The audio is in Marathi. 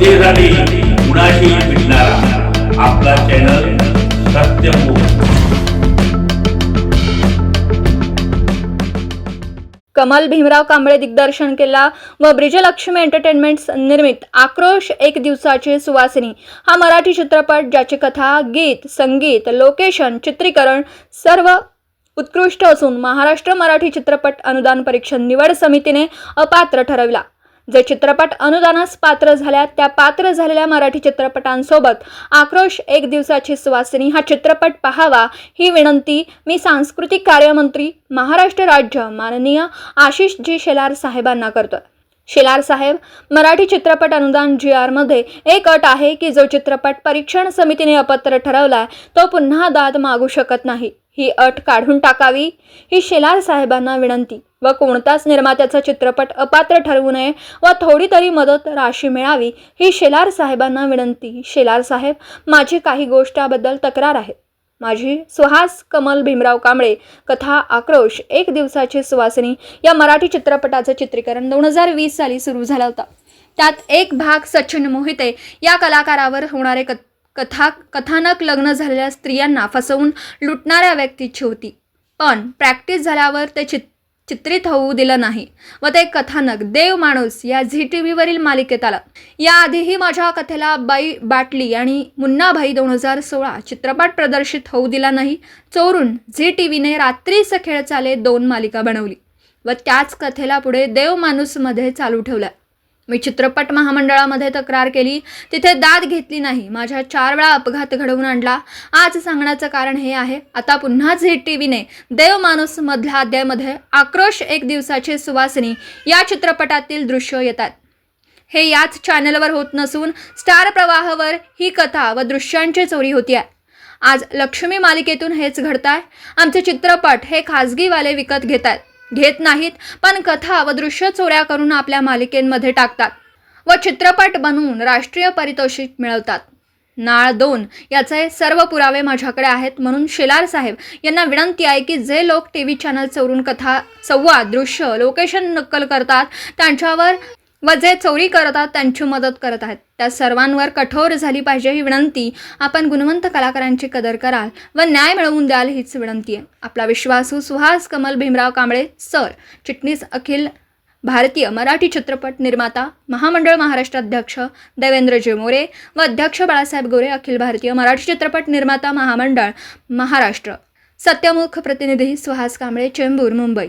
जनतेसाठी कुणाशी भेटणारा आपला चॅनल सत्यमुख कमल भीमराव कांबळे दिग्दर्शन केला व ब्रिजलक्ष्मी एंटरटेनमेंट्स निर्मित आक्रोश एक दिवसाचे सुवासिनी. हा मराठी चित्रपट ज्याची कथा गीत संगीत लोकेशन चित्रीकरण सर्व उत्कृष्ट असून महाराष्ट्र मराठी चित्रपट अनुदान परीक्षण निवड समितीने अपात्र ठरविला. जे चित्रपट अनुदानास पात्र झाल्या त्या पात्र झालेल्या मराठी चित्रपटांसोबत आक्रोश एक दिवसाची सुवासिनी हा चित्रपट पाहावा ही विनंती मी सांस्कृतिक कार्यमंत्री महाराष्ट्र राज्य माननीय आशिषजी शेलार साहेबांना करतोय. शेलार साहेब मराठी चित्रपट अनुदान जी आरमध्ये एक अट आहे की जो चित्रपट परीक्षण समितीने अपात्र ठरवलाय तो पुन्हा दाद मागू शकत नाही. ही अट काढून टाकावी ही शेलार साहेबांना विनंती. व कोणताच निर्मात्याचा चित्रपट अपात्र ठरवू नये व थोडी तरी मदत राशी मिळावी ही शेलार साहेबांना विनंती. शेलार साहेब माझी काही गोष्टाबद्दल तक्रार आहे माझी सुहास कमल भीमराव कांबळे कथा आक्रोश एक दिवसाची सुवासिनी या मराठी चित्रपटाचं चित्रीकरण दोन हजार वीस साली सुरू झालं होतं. त्यात एक भाग सचिन मोहिते या कलाकारावर होणारे क कथा कथानक लग्न झालेल्या स्त्रियांना फसवून लुटणाऱ्या व्यक्तीची होती. पण प्रॅक्टिस झाल्यावर ते चित चित्रित होऊ दिलं नाही. व ते कथानक देव माणूस या झी टी व्हीवरील मालिकेत आलं याआधीही माझ्या कथेला बाई बाटली आणि मुन्नाभाई दोन हजार सोळा चित्रपट प्रदर्शित होऊ दिला नाही. चोरून झी टी व्हीने रात्रीचं खेळ चाले दोन मालिका बनवली. व त्याच कथेला पुढे देव माणूसमध्ये चालू ठेवला. मी चित्रपट महामंडळामध्ये तक्रार केली. तिथे दाद घेतली नाही. माझ्या चार वेळा अपघात घडवून आणला. आज सांगण्याचं कारण हे आहे. आता पुन्हा झी टी व्हीने देव माणूसमधल्या आक्रोश एक दिवसाचे सुवासिनी या चित्रपटातील दृश्य येतात. हे याच चॅनलवर होत नसून स्टार प्रवाहावर ही कथा व दृश्यांची चोरी होती आहे आज लक्ष्मी मालिकेतून हेच घडत आहे आमचे चित्रपट हे खाजगीवाले विकत घेत आहेत घेत नाहीत पण कथा व दृश्य चोऱ्या करून आपल्या मालिकेंमध्ये टाकतात व चित्रपट बनवून राष्ट्रीय पारितोषिक मिळवतात. नाळ दोन याचे सर्व पुरावे माझ्याकडे आहेत म्हणून शेलार साहेब यांना विनंती आहे की जे लोक टी व्ही चॅनल चोरून कथा संवाद दृश्य लोकेशन नक्कल करतात त्यांच्यावर व जे चोरी करतात त्यांची मदत करत आहेत. त्या सर्वांवर कठोर झाली पाहिजे ही विनंती आपण गुणवंत कलाकारांची कदर कराल व न्याय मिळवून द्याल हीच विनंती आहे. आपला विश्वासू सुहास कमल भीमराव कांबळे सर चिटणीस अखिल भारतीय मराठी चित्रपट निर्माता महामंडळ महाराष्ट्राध्यक्ष देवेंद्रजी मोरे व अध्यक्ष बाळासाहेब गोरे अखिल भारतीय मराठी चित्रपट निर्माता महामंडळ महाराष्ट्र. सत्यमुख प्रतिनिधी सुहास कांबळे चेंबूर मुंबई.